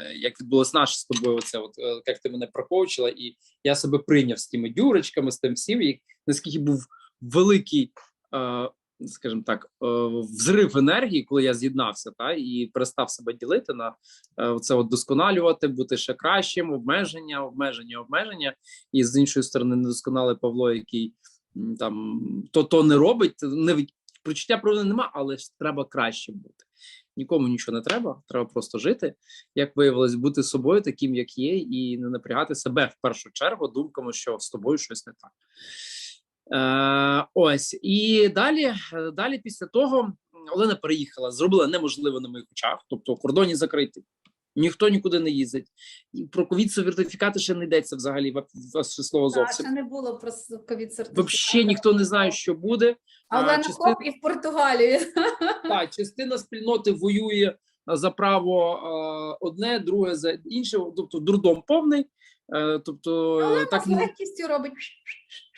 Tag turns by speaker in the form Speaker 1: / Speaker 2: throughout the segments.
Speaker 1: е, як відбулось наше з тобою, оце от е, як ти мене прокоучила, і я себе прийняв з тими дюрочками, з тим всім, і наскільки був великий, е, скажімо так, взрив енергії, коли я з'єднався, та і перестав себе ділити на це от досконалювати, бути ще кращим, обмеження, обмеження, обмеження. І з іншої сторони, недосконалий Павло, який там то то не робить, не від- почуття провини нема, але ж треба краще бути. Нікому нічого не треба, треба просто жити. Як виявилось, бути собою таким, як є, і не напрягати себе в першу чергу думками, що з тобою щось не так. Е, ось і далі, далі після того Олена переїхала, зробила неможливе на моїх очах, тобто кордоні закриті. Ніхто нікуди не їздить. І про ковід сертифікати ще не йдеться взагалі в, слово зовсім.
Speaker 2: ще не було про ковід сертифікат.
Speaker 1: Взагалі ніхто не знає, що буде.
Speaker 2: А
Speaker 1: а,
Speaker 2: Олена
Speaker 1: частина-
Speaker 2: Хоп і в Португалії.
Speaker 1: Так, частина спільноти воює за право а, одне, друге за інше, тобто дурдом повний. Е, Тобто,
Speaker 2: Олена
Speaker 1: так
Speaker 2: з легкістю робить.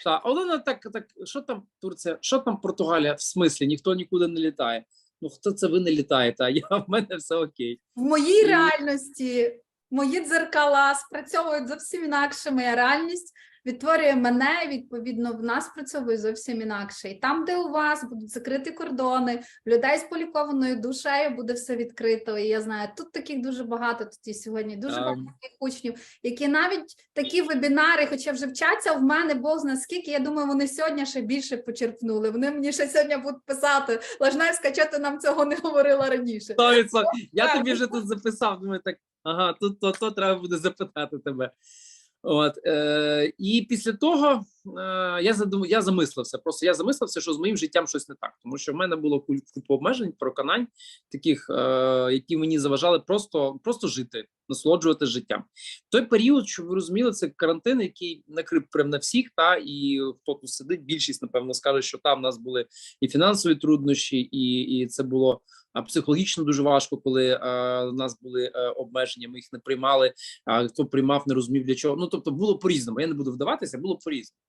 Speaker 1: та Олена так, так, що там Турція, що там Португалія? В смислі, ніхто нікуди не літає. Ну хто це ви не літаєте? А я в мене все окей.
Speaker 2: В моїй
Speaker 1: І-
Speaker 2: реальності мої дзеркала спрацьовують зовсім інакше. Моя реальність відтворює мене. Відповідно, в нас працьовує зовсім інакше. І там, де у вас будуть закриті кордони, в людей з полікованою душею буде все відкрито. І я знаю, тут таких дуже багато. Тут і сьогодні дуже
Speaker 1: Ем.
Speaker 2: багато таких учнів, які навіть такі вебінари, хоча вже вчаться в мене, Бог зна скільки. Я думаю, вони сьогодні ще більше почерпнули. Вони мені ще сьогодні будуть писати. Лажневська, чого ти нам цього не говорила раніше?
Speaker 1: Ставиться. Я тобі вже тут записав. Думаю, так ага, тут то, то треба буде запитати тебе. От е, і після того е, я задум, я замислився. Просто я замислився, що з моїм життям щось не так, тому що в мене було купа обмежень, проканань, таких, е, які мені заважали просто, просто жити, насолоджувати життям. Той період, щоб ви розуміли, це карантин, який накрив прям на всіх. Та і хто тут сидить, більшість напевно скаже, що там в нас були і фінансові труднощі, і, і це було а, психологічно дуже важко, коли е, у нас були е, обмеження. Ми їх не приймали. А хто приймав, не розумів для чого. Ну тобто було по-різному. Я не буду вдаватися, було по-різному.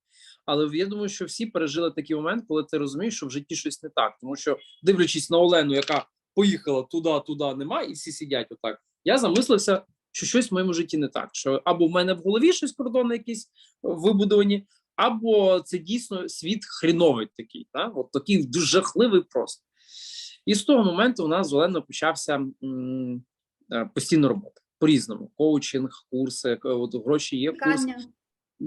Speaker 1: Але я думаю, що всі пережили такий момент, коли ти розумієш, що в житті щось не так. Тому що, дивлячись на Олену, яка поїхала туди, туди нема, і всі сидять отак. Я замислився, що щось в моєму житті не так. Що або в мене в голові щось кордони якісь е, вибудовані, або це дійсно світ хріновий такий, так? От такий жахливий просто. І з того моменту у нас з Оленою почався м, е, постійна робота по-різному: коучинг, курси, от гроші є курс.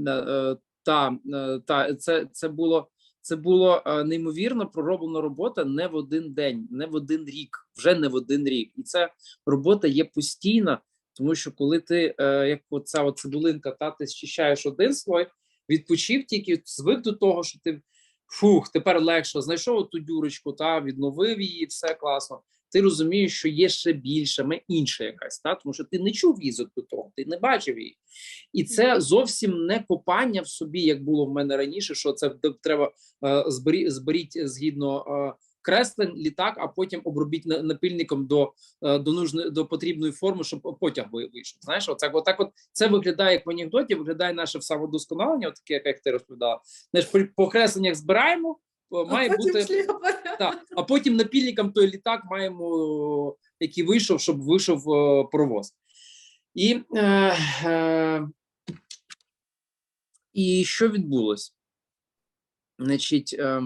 Speaker 1: Е, Та, е, та це, це було це було е, неймовірно пророблена робота не в один день, не в один рік, вже не в один рік. І ця робота є постійна, тому що коли ти, е, як оця цибулинка, та ти зчищаєш один слой, відпочив тільки звик до того, що ти фух, тепер легше знайшов ту дюрочку, та відновив її, все класно. Ти розумієш, що є ще більше, ми інша якась, та тому що ти не чув її до того, ти не бачив її. І це зовсім не копання в собі, як було в мене раніше. Що це треба е, зберіть, зберіть згідно е, креслень літак, а потім обробіть на- напильником до, е, до нужної до потрібної форми, щоб потяг вийшов. Знаєш, оце отак, от це виглядає як в анекдоті, виглядає наше самодосконалення, от таке, як ти розповідала. Знаєш, при по кресленнях збираємо. Має
Speaker 2: а потім
Speaker 1: бути так, а потім напільником той літак маємо, який вийшов, щоб вийшов е, паровоз. І, е, е, і що відбулося? Значить, е,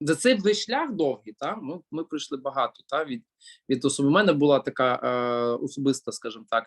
Speaker 1: за цей весь шлях довгий, та, ми, ми пройшли багато та, від, від особи. У мене була така е, особиста, скажімо так,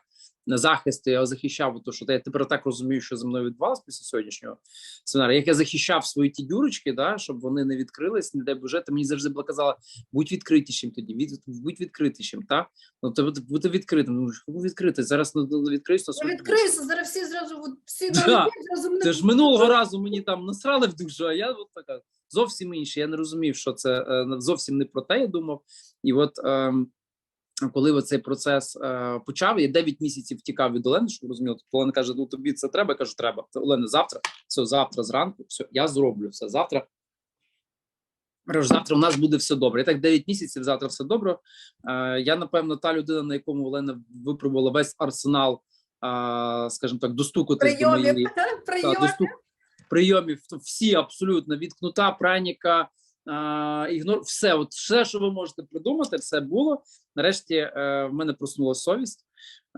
Speaker 1: захист. Я захищав, то що я тепер так розумію, що за мною відбувалося після сьогоднішнього семінару. Як я захищав свої ті дюрочки, да, щоб вони не відкрились, не дай Боже, ти мені завжди була казала, будь відкритішим тоді, від, будь відкритішим, та? Ну, то бути відкритим. Ну, що відкрити? Зараз ну, відкриюсь на свою
Speaker 2: відкриюся, зараз всі зразу всі
Speaker 1: Да.
Speaker 2: зразу мене
Speaker 1: ж минулого разу мені там насрали в душу, а я от така зовсім інше. Я не розумів, що це е, зовсім не про те, я думав. І от ем, коли цей процес е, почав, я 9 місяців втікав від Олени, щоб розуміли. Тобто Олена каже: ну тобі це треба. Я кажу, треба. Це Олена завтра, все завтра зранку, все, я зроблю все завтра. Я кажу, завтра у нас буде все добре. І так 9 місяців, завтра все добре. Е, я, напевно, та людина, на якому Олена випробувала весь арсенал, е, скажімо так, достукатись до моєї
Speaker 2: прийомів.
Speaker 1: та,
Speaker 2: Прийомів.
Speaker 1: прийомів всі абсолютно від кнута, праніка, ігнор, все, от все, що ви можете придумати, все було. Нарешті е, в мене проснула совість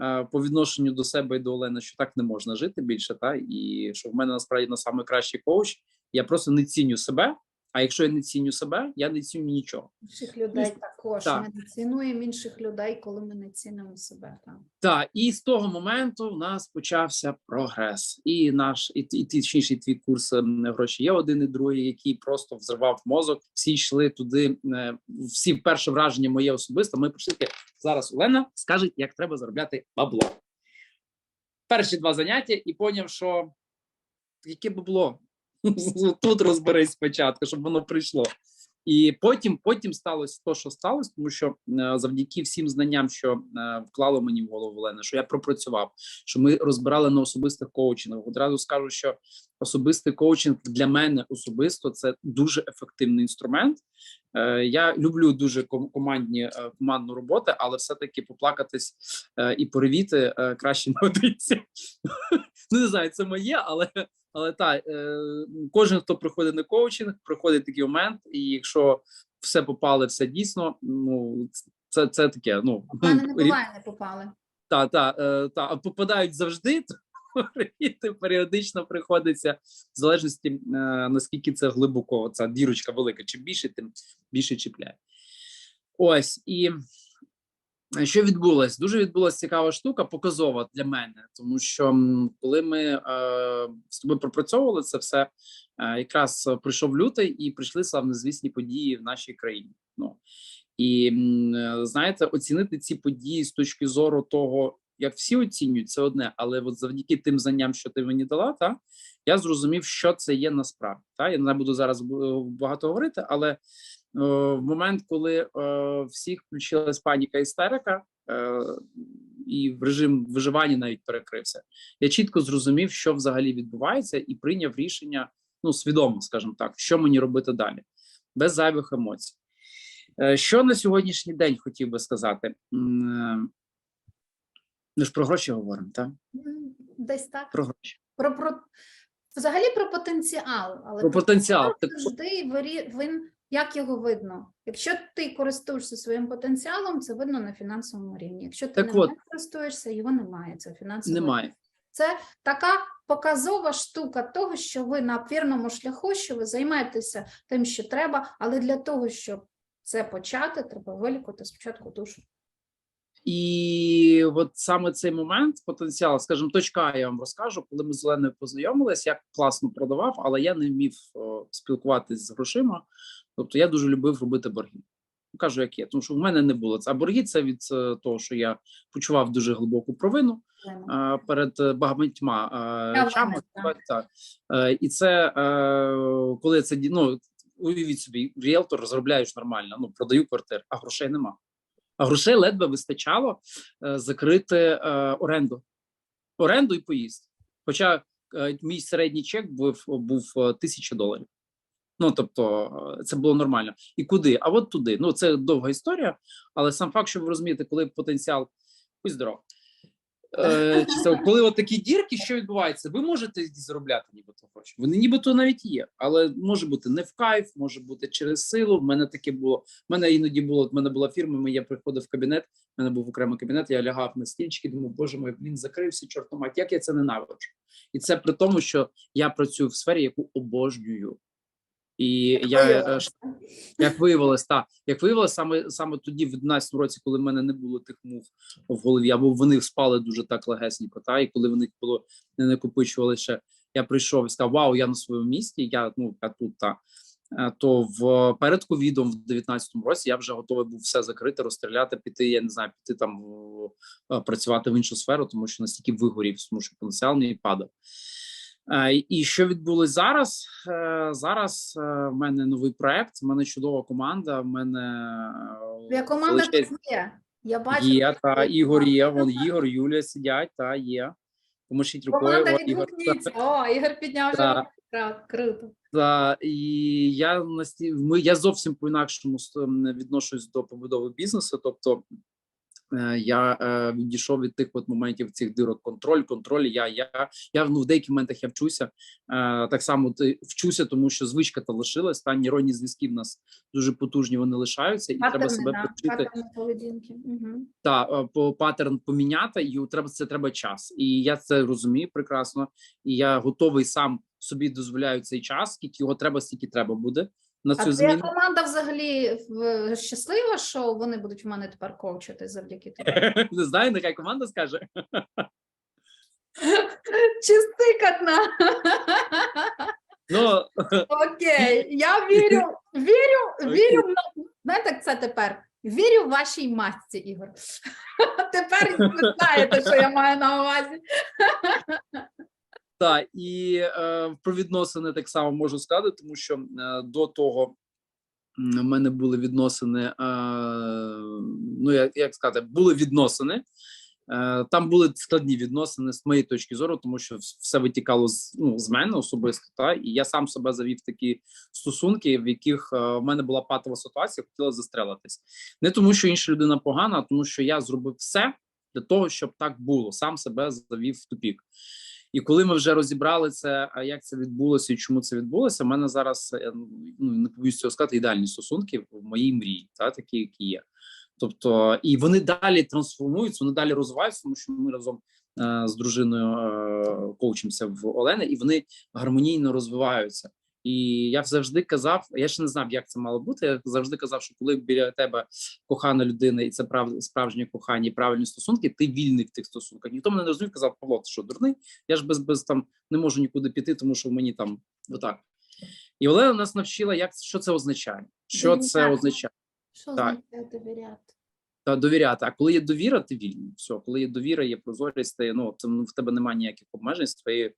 Speaker 1: е, по відношенню до себе і до Олени, що так не можна жити більше, та і що в мене насправді на саме кращий коуч. Я просто не ціню себе. А якщо я не ціню себе, я не ціню нічого.
Speaker 2: Інших людей також.
Speaker 1: так.
Speaker 2: Ми не цінуємо інших людей, коли ми не цінимо себе. Так.
Speaker 1: Так, і з того моменту в нас почався прогрес. І наш, і, і точніше, твій курс ем, гроші є один і другий, який просто взривав мозок. Всі йшли туди. е, Всі перше враження моє особисто. Ми прийшли зараз. Олена скаже, як треба заробляти бабло. Перші два заняття, і поняв, що яке бабло. Тут розберись спочатку, щоб воно прийшло. І потім, потім сталося те, що сталося, тому що е, завдяки всім знанням, що е, вклало мені в голову Олена, що я пропрацював, що ми розбирали на особистих коучингах. Одразу скажу, що особистий коучинг для мене особисто це дуже ефективний інструмент. Е, я люблю дуже командні командну роботу, але все-таки поплакатись і поревіти е, краще не годиться. Ну не знаю, це моє, але але так, е, кожен, хто приходить на коучинг, приходить такий момент, і якщо все попали, все дійсно, ну це, це таке. Ну
Speaker 2: мене не буває, не попали.
Speaker 1: та, та, е, та, а попадають завжди, то періодично приходиться, в залежності е, наскільки це глибоко, ця дірочка велика. Чим більше, тим більше чіпляє. Ось і що відбулось? Дуже відбулася цікава штука, показова для мене, тому що коли ми е, з тобою пропрацьовували це все, е, якраз прийшов лютий і прийшли славнозвісні події в нашій країні. Ну і е, знаєте, оцінити ці події з точки зору того, як всі оцінюють, це одне, але от завдяки тим знанням, що ти мені дала, та я зрозумів, що це є насправді. Та я не буду зараз е, багато говорити, але в момент, коли е, всіх включилась паніка істерика, е, і в режим виживання навіть перекрився, я чітко зрозумів, що взагалі відбувається, і прийняв рішення, ну свідомо, скажімо так, що мені робити далі, без зайвих емоцій. Е, Що на сьогоднішній день хотів би сказати? Е, Ми ж про гроші говоримо, так?
Speaker 2: Десь так.
Speaker 1: Про гроші.
Speaker 2: Про, про, взагалі про потенціал, але
Speaker 1: Про потенціал.
Speaker 2: Завжди він, як його видно. Якщо ти користуєшся своїм потенціалом, це видно на фінансовому рівні. Якщо ти
Speaker 1: Так
Speaker 2: не
Speaker 1: от.
Speaker 2: користуєшся, його немає. Це фінансово.
Speaker 1: Немає.
Speaker 2: Це така показова штука того, що ви на вірному шляху, що ви займаєтеся тим, що треба, але для того, щоб це почати, треба вилікувати спочатку душу.
Speaker 1: І от саме цей момент, потенціал, скажімо, точка, я вам розкажу, коли ми з Оленою познайомились, я класно продавав, але я не вмів о, спілкуватись з грошима. Тобто я дуже любив робити борги. Кажу, як є, тому що в мене не було це. А борги це від е, того, що я почував дуже глибоку провину е, перед е, багатьма речами. І це коли це ну, уявіть собі, ріелтор заробляєш нормально, ну продаю квартир, а грошей нема. А грошей ледве вистачало закрити оренду, оренду і поїзд. Хоча мій середній чек був був тисяча доларів. Ну тобто, е, це було нормально. І куди? А от туди. Ну це довга історія, але сам факт, що ви розумієте, коли потенціал будь здоров. Е, коли от такі дірки, що відбувається? Ви можете заробляти нібито гроші. Вони нібито навіть є, але може бути не в кайф, може бути через силу. В мене таке було. В мене іноді було. В мене була фірма. Я приходив в кабінет. в мене був окремий кабінет. Я лягав на стільчики. Думав, боже мой, блін, закрився, чортом мать, як я це ненавиджу. І це при тому, що я працюю в сфері, яку обожнюю. І я е, як виявилось, так як виявилось, саме саме тоді, в 11 році, коли в мене не було тих мув в голові, або вони спали дуже так легесенько, та і коли вони було не накопичували ще, я прийшов і сказав: Вау, я на своєму місці, я ну я тут та. Е, То в перед ковідом в 19-му році я вже готовий був все закрити, розстріляти, піти. Я не знаю, піти там е, працювати в іншу сферу, тому що настільки вигорів, тому що потенціал мій падав. Е, І що відбулось зараз? Е, Зараз е, в мене новий проект, в мене чудова команда. В мене
Speaker 2: Твоя команда тут є. Я бачу,
Speaker 1: Є, та Ігор є, вон Ігор, Юлія сидять, та є. Помашіть рукою.
Speaker 2: команда
Speaker 1: о, Ігор,
Speaker 2: відгукніться. О, Ігор підняв вже. Круто.
Speaker 1: та, і я ми, я зовсім по-інакшому с- м, відношусь до побудови бізнесу. Тобто, я е, відійшов від тих от моментів цих дирок. Контроль, контроль. Я, я, я ну, в деяких моментах я вчуся. Е, так само ти вчуся, тому що звичка та лишилась. Та нейронні зв'язки в нас дуже потужні, вони лишаються, і треба себе
Speaker 2: да,
Speaker 1: привчити
Speaker 2: паттерни поведінки. Угу.
Speaker 1: та е, по паттерн поміняти, і треба це треба час. І я це розумію прекрасно. І я готовий сам собі дозволяю цей час, скільки його треба, стільки треба буде на цю
Speaker 2: твоя
Speaker 1: зміну.
Speaker 2: команда взагалі щаслива, що вони будуть в мене тепер коучити завдяки тобі?
Speaker 1: Не знаю, нехай команда скаже.
Speaker 2: Чистикатна.
Speaker 1: Ну
Speaker 2: Окей, я вірю, вірю, вірю. на- Знаєте, як це тепер? Вірю в вашій масці, Ігор. Тепер ви знаєте, що я маю на увазі.
Speaker 1: Так, і е, про відносини так само можу сказати, тому що е, до того в мене були відносини. Е, ну як, як сказати, були відносини. Е, там були складні відносини з моєї точки зору, тому що все витікало з ну з мене особисто. Та і я сам себе завів такі стосунки, в яких е, в мене була патова ситуація, хотіла застрелитись. Не тому, що інша людина погана, а тому, що я зробив все для того, щоб так було. Сам себе завів в тупік. І коли ми вже розібрали це, а як це відбулося і чому це відбулося, в мене зараз е, ну не побоюсь цього сказати, ідеальні стосунки в моїй мрії, та такі, які є. Тобто, і вони далі трансформуються, вони далі розвиваються, тому що ми разом е, з дружиною е, коучимося в Олени, і вони гармонійно розвиваються. І я завжди казав, я ще не знав, як це мало бути. Я завжди казав, що коли біля тебе кохана людина, і це прав, справжнє кохання, і правильні стосунки, ти вільний в тих стосунках. Ніхто мене не розумів, казав, Павло, ти що дурний? Я ж без без там не можу нікуди піти, тому що мені там отак. І Олена нас навчила, як що це означає. Що це означає?
Speaker 2: Що
Speaker 1: Так.
Speaker 2: означає довіряти?
Speaker 1: Та довіряти. А коли є довіра, ти вільний. Все, коли є довіра, є прозорість, ти, ну це ну, в тебе немає ніяких обмежень з твоєю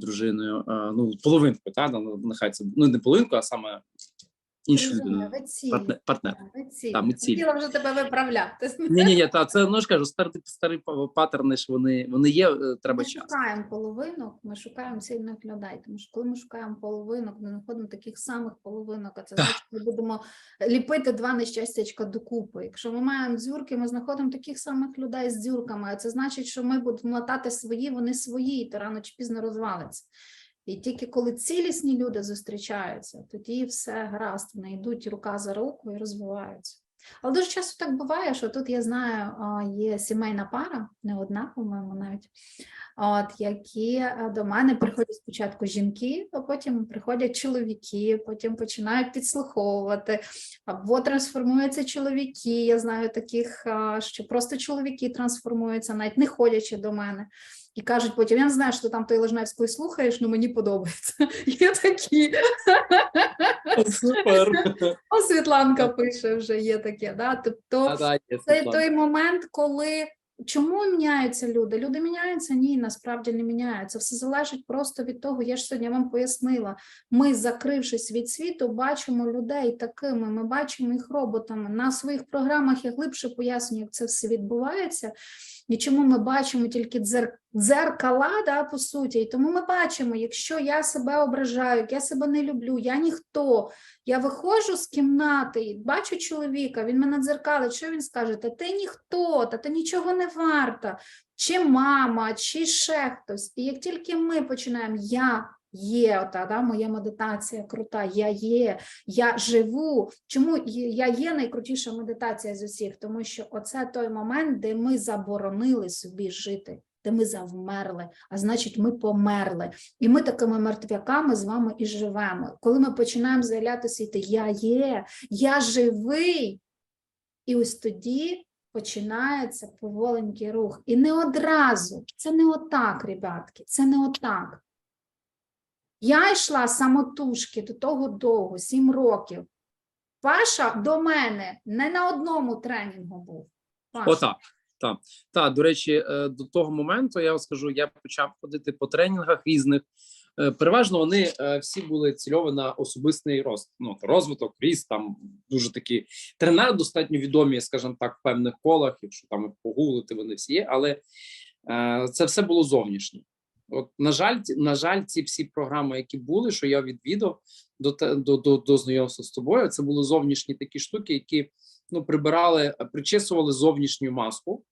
Speaker 1: дружиною. Е, ну половинку та нехай це ну не половинку, а саме іншу людину. Партнер, партнер. Та, ми цілі.
Speaker 2: Хотіла вже тебе виправляти.
Speaker 1: Ні, ні, ні, та це ну ж кажу, старі старі па- паттерни ж вони вони є. е, Треба
Speaker 2: Ми
Speaker 1: час.
Speaker 2: шукаємо половинок, ми шукаємо сильних людей, тому що коли ми шукаємо половинок, ми знаходимо таких самих половинок, а це значить, ми будемо ліпити два нещастячка докупи. Якщо ми маємо дзюрки, ми знаходимо таких самих людей з дзюрками, а це значить, що ми будемо латати свої, вони свої, і то рано чи пізно розвалиться. І тільки коли цілісні люди зустрічаються, тоді все гаразд, вони йдуть рука за руку і розвиваються. Але дуже часто так буває, що тут я знаю, є сімейна пара, не одна, по-моєму, навіть. От які е, до мене приходять спочатку жінки, а потім приходять чоловіки, потім починають підслуховувати. Або трансформуються чоловіки. Я знаю таких, що просто чоловіки трансформуються, навіть не ходячи до мене. І кажуть потім, я не знаю, що там той Лежневської слухаєш, але мені подобається. Є такі.
Speaker 1: Супер.
Speaker 2: О, Світланка пише, вже є таке. Да? Тобто,
Speaker 1: А, да, є
Speaker 2: це той момент, коли чому міняються люди? Люди міняються? Ні, насправді не міняються. Все залежить просто від того. Я ж сьогодні вам пояснила. Ми, закрившись від світу, бачимо людей такими. Ми бачимо їх роботами. На своїх програмах я глибше пояснюю, як це все відбувається. І чому ми бачимо тільки дзер... дзеркала, да, по суті. І тому ми бачимо, якщо я себе ображаю, я себе не люблю, я ніхто, я виходжу з кімнати, і бачу чоловіка, він мене дзеркалить, що він скаже? Та ти ніхто, та ти нічого не варта, чи мама, чи ще хтось. І як тільки ми починаємо я є, ота, да, моя медитація крута, я є, я живу. Чому я є найкрутіша медитація з усіх? Тому що оце той момент, де ми заборонили собі жити. Де ми завмерли, а значить, ми померли. І ми такими мертвяками з вами і живемо. Коли ми починаємо заявляти світи, я є, я живий. І ось тоді починається поволенький рух. І не одразу. Це не отак, ребятки, це не отак. Я йшла самотужки до того довго, сім років. Паша до мене не на одному тренінгу був. Паша.
Speaker 1: Отак. Так, так, до речі, е, до того моменту я вам скажу, я почав ходити по тренінгах різних. Е, Переважно вони е, всі були цільовані на особистий рост. Ну, розвиток, ріст, там дуже такі тренери достатньо відомі, скажімо так, в певних колах, якщо там погуглити, вони всі є, але це все було зовнішнє. От, на жаль, на жаль, ці всі програми, які були, що я відвідав до, до, до, до знайомства з тобою, це були зовнішні такі штуки, які ну, прибирали, причесували зовнішню маску.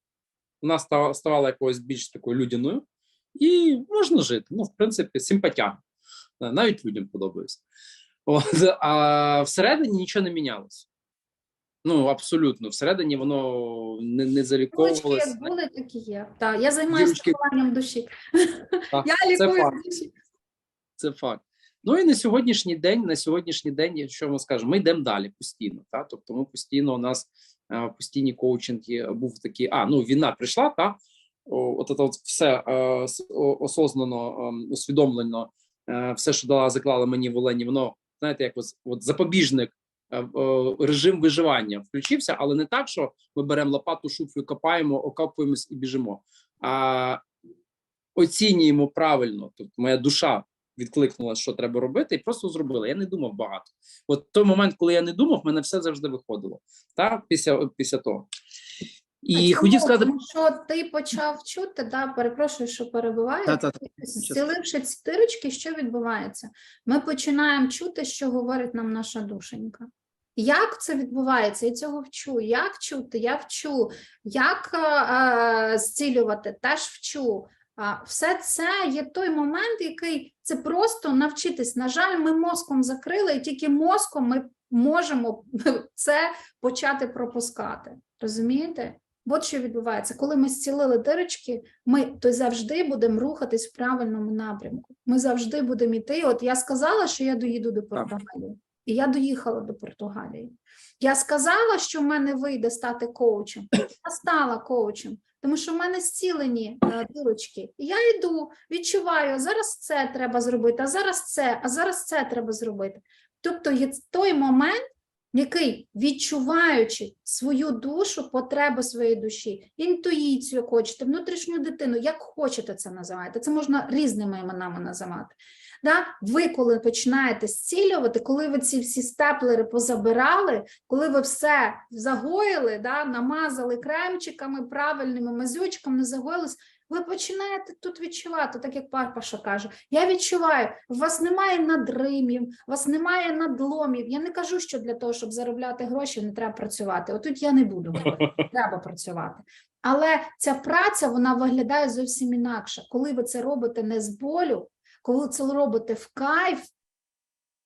Speaker 1: Вона стала, ставала якоюсь більш такою людяною, і можна жити. Ну, в принципі, симпатяга. Е, Навіть людям подобається. От, а всередині нічого не мінялося. Ну, абсолютно. Всередині воно не, не заліковувалося.
Speaker 2: як були, так і є. Так, я займаюся
Speaker 1: Дірочки.
Speaker 2: лікуванням душі.
Speaker 1: Так,
Speaker 2: Я
Speaker 1: це
Speaker 2: лікую
Speaker 1: факт.
Speaker 2: душі.
Speaker 1: Це факт. Ну і на сьогоднішній день, на сьогоднішній день, що ми скажемо, ми йдемо далі постійно. Та? Тобто, ми постійно у нас е, постійні коучинги був такий. А ну війна прийшла, та от це от все е, осознано, ем, усвідомлено, е, все, що дала заклала мені в Олені, воно знаєте, як от, от запобіжник. Е, е, Режим виживання включився, але не так, що ми беремо лопату, шуфлю, копаємо, окопуємось і біжимо. А оцінюємо правильно. Тобто моя душа відкликнула, що треба робити, і просто зробила. Я не думав багато. От той момент, коли я не думав, в мене все завжди виходило. Та після, після того.
Speaker 2: А
Speaker 1: І
Speaker 2: чому?
Speaker 1: хотів сказати,
Speaker 2: Тому що ти почав чути, да, перепрошую, що перебиваю.
Speaker 1: Та-та-та.
Speaker 2: Зціливши ці дирочки, що відбувається? Ми починаємо чути, що говорить нам наша душенька. Як це відбувається? Я цього вчу. Як чути? Я вчу. Як е, е, зцілювати? Теж вчу. А все це є той момент, який це просто навчитись. На жаль, ми мозком закрили, і тільки мозком ми можемо це почати пропускати. Розумієте? От що відбувається, коли ми зцілили дирочки, ми то завжди будемо рухатись в правильному напрямку. Ми завжди будемо йти. От я сказала, що я доїду до Португалії, і я доїхала до Португалії. Я сказала, що в мене вийде стати коучем. Я стала коучем, тому що в мене зцілені е. І я йду, відчуваю, зараз це треба зробити, а зараз це, а зараз це треба зробити. Тобто є той момент, який, відчуваючи свою душу, потреби своєї душі, інтуїцію, хочете, внутрішню дитину, як хочете це називати, це можна різними іменами називати. Да? Ви, коли починаєте зцілювати, коли ви ці всі степлери позабирали, коли ви все загоїли, да? намазали кремчиками, правильними мазючками, загоїлись, ви починаєте тут відчувати, так як Парпаша каже. Я відчуваю, у вас немає надримів, у вас немає надломів. Я не кажу, що для того, щоб заробляти гроші, не треба працювати. Отут я не буду говорити, треба працювати. Але ця праця вона виглядає зовсім інакше. Коли ви це робите не з болю, коли це робите в кайф,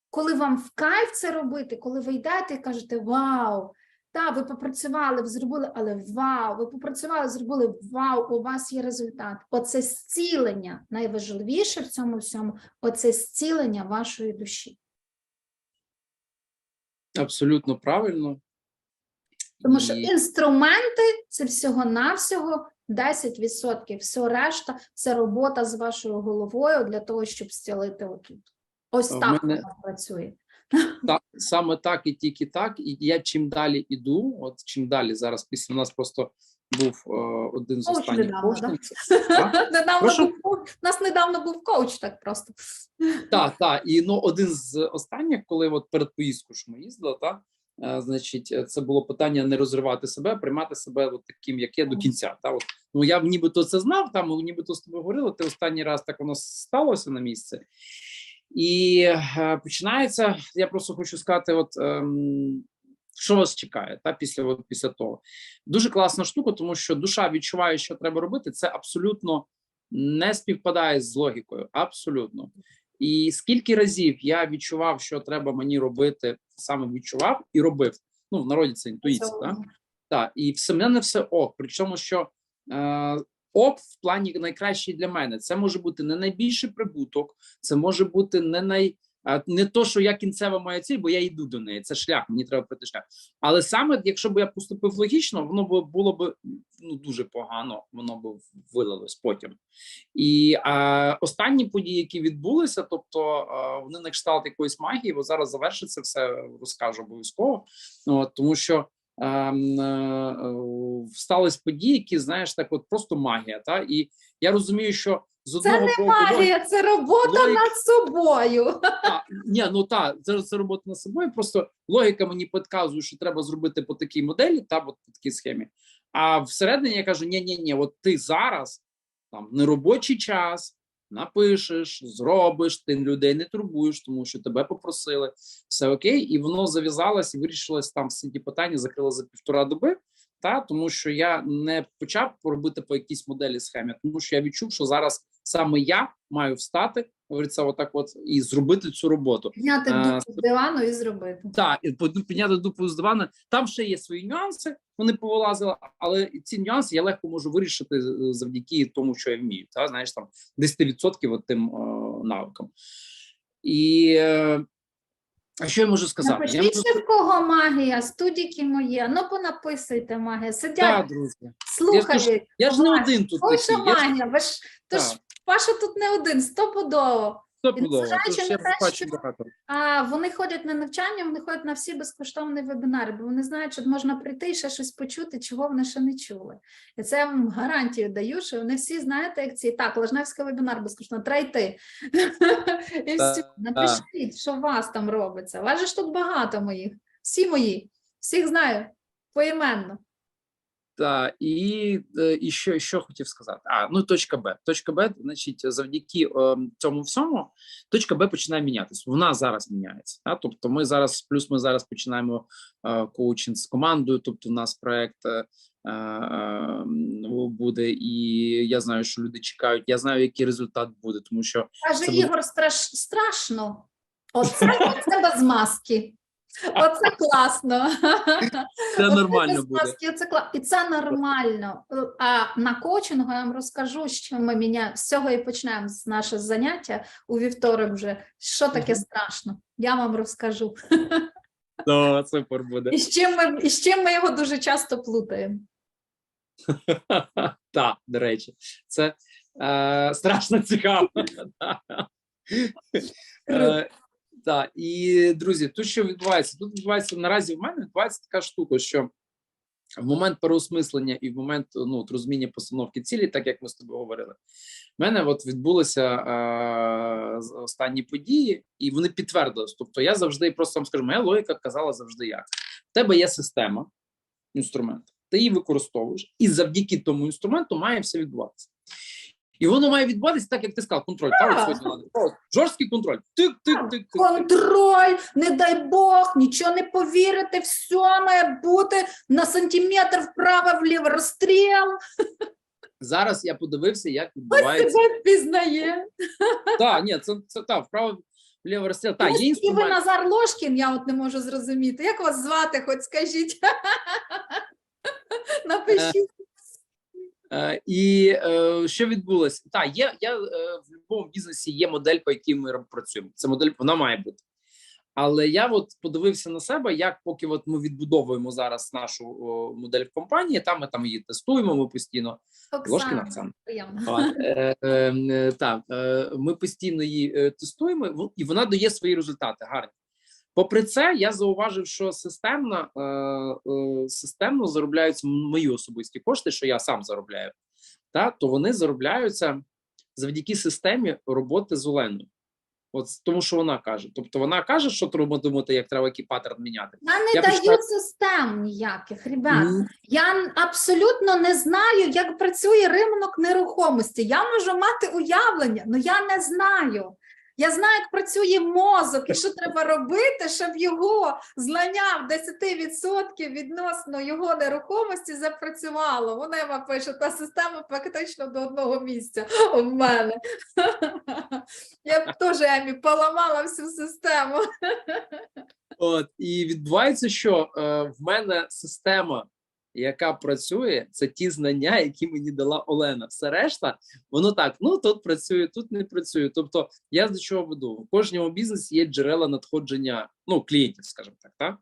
Speaker 2: коли вам в кайф це робити, коли ви йдете і кажете Вау! Так, ви попрацювали, ви зробили, але вау, ви попрацювали, зробили вау, у вас є результат. Оце зцілення найважливіше в цьому всьому оце зцілення вашої душі.
Speaker 1: абсолютно правильно.
Speaker 2: Тому що інструменти це всього-навсього 10%. Все решта це робота з вашою головою для того, щоб зцілити отут. Ось
Speaker 1: в
Speaker 2: так
Speaker 1: мене-
Speaker 2: воно працює.
Speaker 1: Так, саме так і тільки так. І я чим далі іду, от чим далі зараз після нас просто був е, один з
Speaker 2: Коуч
Speaker 1: останніх
Speaker 2: недавно, да?
Speaker 1: Так?
Speaker 2: Недавно
Speaker 1: Прошу?
Speaker 2: був коуч. У нас недавно був коуч, так просто.
Speaker 1: Так, так. І ну, один з останніх, коли от перед поїздкою що ми їздили, та, е, значить, е, це було питання не розривати себе, приймати себе от таким, як є до кінця. Та, от, ну, я нібито це знав, там, нібито з тобою говорили, ти останній раз так воно сталося на місці. І е, починається, я просто хочу сказати, от, ем, що вас чекає та, після, от, після того. Дуже класна штука, тому що душа відчуває, що треба робити, це абсолютно не співпадає з логікою. Абсолютно. І скільки разів я відчував, що треба мені робити, саме відчував і робив. Ну, в народі це інтуїція, так? Так, і все в мене все ок. Причому, що е, ок в плані найкращий для мене. Це може бути не найбільший прибуток, це може бути не най. А, Не то, що я кінцева моя ціль, бо я йду до неї. Це шлях, мені треба пройти шлях. Але саме, якщо б я поступив логічно, воно б було б ну дуже погано, воно б вилилось потім. І а, останні події, які відбулися, тобто а, вони на кшталт якоїсь магії, бо зараз завершиться все, розкажу обов'язково. От, тому що ем, е, е, стались події, які знаєш, так от просто магія. Та і я розумію, що з
Speaker 2: Це
Speaker 1: одного
Speaker 2: не
Speaker 1: боку
Speaker 2: магія, це робота
Speaker 1: логіка-
Speaker 2: над собою.
Speaker 1: а, ні, ну так, це, це робота над собою. Просто логіка мені підказує, що треба зробити по такій моделі, та от по такій схемі. А всередині я кажу: ні, ні, ні, от ти зараз там неробочий час, напишеш, зробиш, ти людей не турбуєш, тому що тебе попросили, все окей, і воно зав'язалось і вирішилось там всі ті питання, закрили за півтора доби. Та тому, що я не почав робити по якійсь моделі схемі, тому що я відчув, що зараз саме я маю встати, говориться, отак, от і зробити цю роботу.
Speaker 2: Підняти
Speaker 1: А,
Speaker 2: дупу з дивану і зробити.
Speaker 1: Так, і підняти дупу з дивана. Там ще є свої нюанси, вони повилазили, але ці нюанси я легко можу вирішити е, завдяки тому, що я вмію. Та знаєш, там 10% от тим е, навикам. І е, а що я можу сказати? Я можу
Speaker 2: в кого магія, студіки моє. Ну понаписуйте магія.
Speaker 1: Сидять,
Speaker 2: Сидять,
Speaker 1: друзі.
Speaker 2: слухають.
Speaker 1: Я ж не один тут
Speaker 2: Ой,
Speaker 1: такий.
Speaker 2: що
Speaker 1: ж
Speaker 2: магія, ви ж то ж Паша тут не один, стопудово.
Speaker 1: Стопудово.
Speaker 2: незважаючи
Speaker 1: Тож
Speaker 2: на
Speaker 1: я
Speaker 2: те,
Speaker 1: бачу
Speaker 2: що-
Speaker 1: багато.
Speaker 2: А вони ходять на навчання, вони ходять на всі безкоштовні вебінари, бо вони знають, що можна прийти і ще щось почути, чого вони ще не чули. І це я вам гарантію даю, що вони всі знаєте, як ці так, Лажневський вебінар безкоштовно, треба йти. І всі, напишіть, що у вас там робиться. Вас же ж тут багато моїх, всі мої, всіх знаю поіменно.
Speaker 1: Так, і, і що, що хотів сказати? А, ну точка Б. Точка Б, значить, завдяки е, цьому всьому, точка Б починає мінятися. Вона зараз міняється. Да? Тобто, ми зараз, плюс ми зараз починаємо е, коучинг з командою. Тобто, у нас проект е, е, буде, і я знаю, що люди чекають. Я знаю, який результат буде, тому що
Speaker 2: Каже
Speaker 1: Це буде-
Speaker 2: Ігор, страш, страшно. Оце, оце без маски. Оце класно.
Speaker 1: це нормально буде.
Speaker 2: І це нормально. А на коучингу я вам розкажу, що ми міняємо. З цього і почнемо з наше заняття у вівторок вже. Що таке страшно? Я вам розкажу.
Speaker 1: То супер буде.
Speaker 2: І з чим ми, і з чим ми його дуже часто плутаємо.
Speaker 1: Так, до речі, це е, страшно цікаво. Так, і друзі, тут що відбувається? Тут відбувається наразі в мене відбувається така штука, що в момент переосмислення і в момент ну, от розуміння постановки цілі, так як ми з тобою говорили, в мене от відбулися е, останні події, і вони підтвердились. Тобто, я завжди просто вам скажу, моя логіка казала завжди як: в тебе є система, інструмент, ти її використовуєш, і завдяки тому інструменту має все відбуватися. І воно має відбуватися так, як ти сказав, контроль. Та. Жорсткий контроль. Тик, тик, тик, тик.
Speaker 2: Контроль, не дай Бог, нічого не повірите, все має бути на сантиметр вправо-вліво розстріл.
Speaker 1: Зараз я подивився, як
Speaker 2: Ось
Speaker 1: відбувається.
Speaker 2: себе впізнає.
Speaker 1: Так, ні, це, це так, вправо вліво розстріл. Так,
Speaker 2: Ось
Speaker 1: є
Speaker 2: і ви. Назар Ложкін, я от не можу зрозуміти. Як вас звати, хоч скажіть? Напишіть.
Speaker 1: Е, і е, що відбулося? Так, є я е, в будь-якому бізнесі є модель, по якій ми працюємо. Це модель, вона має бути. Але я от подивився на себе, як поки от ми відбудовуємо зараз нашу о, модель в компанії, там ми там її тестуємо. Ми постійно
Speaker 2: Оксана,
Speaker 1: Оксана. е, е, е, е, ми постійно її тестуємо, і вона дає свої результати гарні. Попри це, я зауважив, що системно, е, е, системно заробляються мої особисті кошти, що я сам заробляю, та, то вони заробляються завдяки системі роботи з Оленою. От тому, що вона каже. Тобто вона каже, що треба думати, як треба який паттерн міняти.
Speaker 2: Я не
Speaker 1: Я
Speaker 2: даю
Speaker 1: почитаю-
Speaker 2: систем ніяких, ребят.
Speaker 1: Ні.
Speaker 2: Я абсолютно не знаю, як працює ринок нерухомості. Я можу мати уявлення, але я не знаю. Я знаю, як працює мозок і що треба робити, щоб його знання в 10% відносно його нерухомості запрацювало. Вона пише, та система практично до одного місця в мене. Я б теж Емі поламала всю систему.
Speaker 1: От і відбувається, що е, в мене система, яка працює, це ті знання, які мені дала Олена. Все решта, воно так: ну тут працює, тут не працює. Тобто, я до чого веду? У кожному бізнесі є джерела надходження ну, клієнтів, скажімо так. так?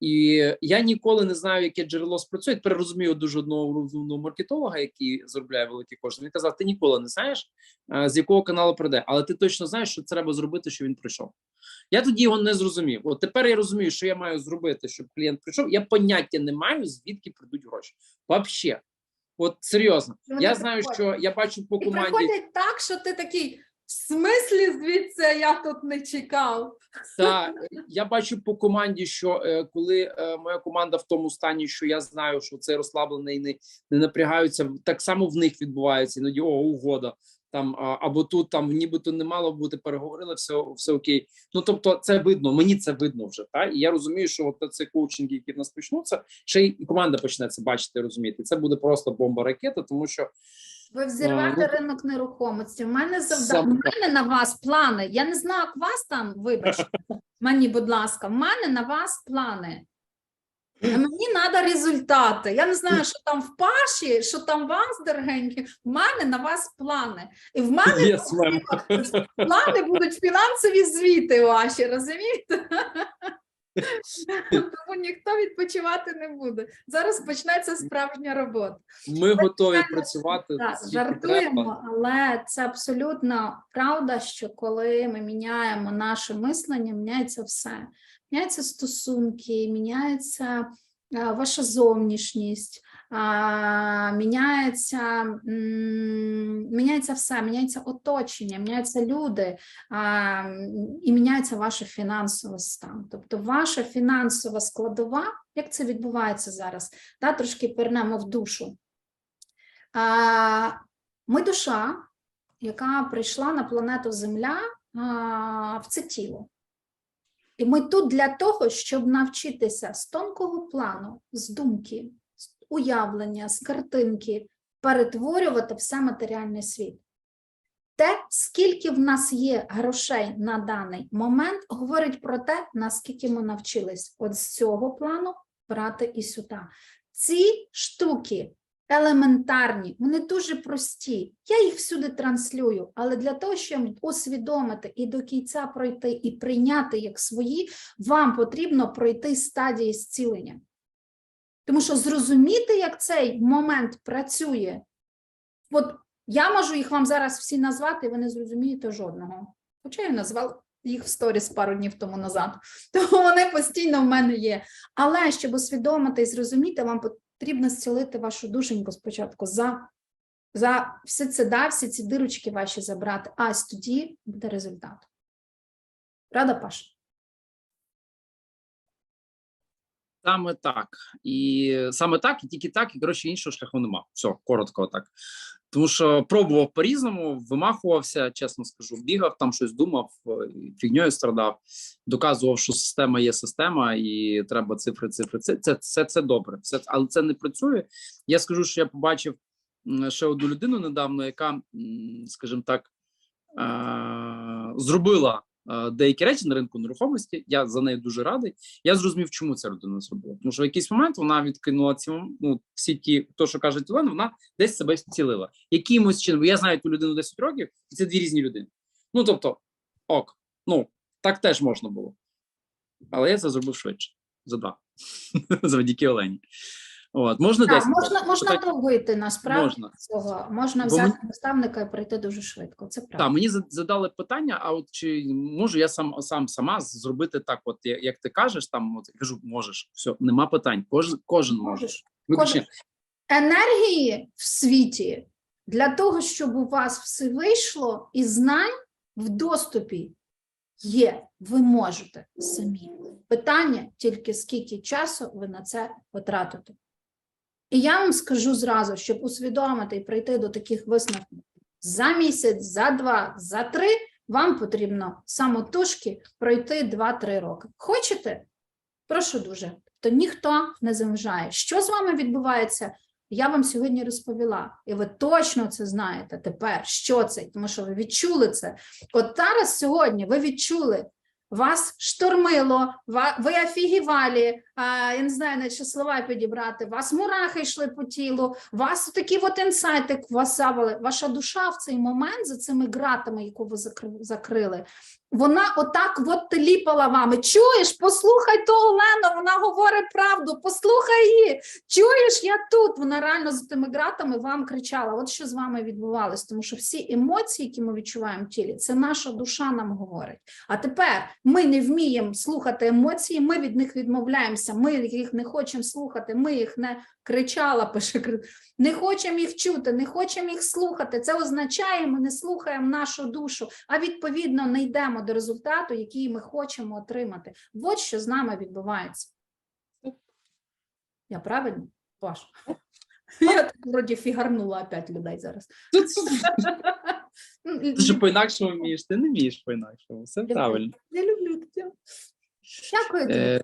Speaker 1: І я ніколи не знаю, яке джерело спрацює. Тепер розумію дуже одного розумного маркетолога, який заробляє великі кошти. Він казав: ти ніколи не знаєш, е, з якого каналу прийде, але ти точно знаєш, що треба зробити, щоб він прийшов. Я тоді його не зрозумів. От тепер я розумію, що я маю зробити, щоб клієнт прийшов. Я поняття не маю, звідки прийдуть гроші. Вообще, от серйозно.
Speaker 2: Вони
Speaker 1: Я знаю,
Speaker 2: приходять.
Speaker 1: що я бачу по
Speaker 2: І
Speaker 1: команді.
Speaker 2: приходять так, що ти такий. В смислі звідси я тут не чекав.
Speaker 1: Та я бачу по команді, що е, коли е, моя команда в тому стані, що я знаю, що це розслаблений, не, не напрягаються, так само в них відбувається іноді о, угода. Там або тут там нібито не мало бути, переговорили, все, все окей. Ну тобто, це видно, мені це видно вже. Та і я розумію, що от це коучинги, які в нас почнуться, ще й команда почне це бачити, розуміти. Це буде просто бомба ракета, тому що
Speaker 2: Ви взірвете
Speaker 1: ну,
Speaker 2: ринок нерухомості. У мене завдання у мене на вас плани. Я не знаю, як вас там, вибачте, мені, будь ласка, в мене на вас плани. Мені треба результати. Я не знаю, що там в Паші, що там у вас, дорогенькі. В мене на вас плани. І в мене
Speaker 1: мем.
Speaker 2: плани будуть фінансові звіти ваші, розумієте? Тому ніхто відпочивати не буде. Зараз почнеться справжня робота.
Speaker 1: Ми готові працювати
Speaker 2: Так,
Speaker 1: скільки треба.
Speaker 2: жартуємо, але це абсолютно правда, що коли ми міняємо наше мислення, міняється все. Міняються стосунки, міняється ваша зовнішність, міняється, міняється все, міняється оточення, міняються люди, і міняється ваш фінансовий стан. Тобто ваша фінансова складова, як це відбувається зараз, та, трошки пернемо в душу. Ми душа, яка прийшла на планету Земля в це тіло. І ми тут для того, щоб навчитися з тонкого плану, з думки, з уявлення, з картинки перетворювати все матеріальний світ. Те, скільки в нас є грошей на даний момент, говорить про те, наскільки ми навчились от з цього плану брати і сюди. Ці штуки елементарні, вони дуже прості. Я їх всюди транслюю, але для того, щоб усвідомити і до кінця пройти і прийняти як свої, вам потрібно пройти стадії зцілення. Тому що зрозуміти, як цей момент працює, от я можу їх вам зараз всі назвати, і ви не зрозумієте жодного. Хоча я назвала їх в сторіс пару днів тому назад, тому вони постійно в мене є. Але щоб усвідомити і зрозуміти, вам потрібно зцілити вашу душеньку спочатку за, за все це да, всі ці дирочки ваші забрати, а тоді буде результат. Рада Паша?
Speaker 1: Саме так. І саме так, і тільки так, і коротше іншого шляху нема. Все, коротко так. Тому що пробував по-різному, вимахувався, чесно скажу, бігав, там щось думав, е, фігньою страдав, доказував, що система є система, і треба цифри, цифри. Це це, це, це добре. Це, але це не працює. Я скажу, що я побачив ще одну людину недавно, яка, скажімо так, е- зробила деякі речі на ринку нерухомості. Я за нею дуже радий. Я зрозумів, чому ця людина зробила. Тому що в якийсь момент вона відкинула ці ну, всі ті, то, що каже Олена, вона десь себе зцілила. Якимось чином, бо я знаю ту людину 10 років, і це дві різні людини. Ну тобто, ок, ну так теж можна було. Але я це зробив швидше за два. Завдяки Олені. От, можна
Speaker 2: Так,
Speaker 1: 10
Speaker 2: можна, можна
Speaker 1: Так,
Speaker 2: довго йти, насправді
Speaker 1: Можна.
Speaker 2: цього. Можна
Speaker 1: Бо
Speaker 2: взяти
Speaker 1: ми-
Speaker 2: наставника і пройти дуже швидко. Це правда.
Speaker 1: Так, мені задали питання: а от чи можу я сам сам сама зробити так, от як ти кажеш, там от я кажу, можеш, все, нема питань. Кожен кожен може.
Speaker 2: Можеш.
Speaker 1: Виключення.
Speaker 2: енергії в світі для того, щоб у вас все вийшло, і знань в доступі є. Ви можете самі. Питання тільки скільки часу ви на це потратите. І я вам скажу зразу, щоб усвідомити і прийти до таких висновків за місяць, за два, за три, вам потрібно самотужки пройти 2-3 роки. Хочете? Прошу дуже. То ніхто не заважає. Що з вами відбувається? Я вам сьогодні розповіла, і ви точно це знаєте тепер, що це, тому що ви відчули це. От зараз сьогодні ви відчули, вас штормило, ви офігівалі, я не знаю, на що слова підібрати, вас мурахи йшли по тілу, вас такі от інсайти квасавили. Ваша душа в цей момент за цими ґратами, яку ви закри- закрили, вона отак от ліпала вами. Чуєш, послухай ту Олену, вона говорить правду, послухай її. Чуєш, я тут. Вона реально за тими ґратами вам кричала. От що з вами відбувалось, тому що всі емоції, які ми відчуваємо в тілі, це наша душа нам говорить. А тепер ми не вміємо слухати емоції, ми від них відмовляємося, ми їх не хочемо слухати, ми їх не кричала, пише не хочемо їх чути, не хочемо їх слухати. Це означає, ми не слухаємо нашу душу, а відповідно не йдемо до результату, який ми хочемо отримати. От що з нами відбувається. Я правильно? Паш? Я так вроді фігарнула опять людей зараз. Ну,
Speaker 1: ти ж по-інакшому вмієш, ти не вмієш по-інакшому. Все правильно.
Speaker 2: Я люблю тебе. Дякую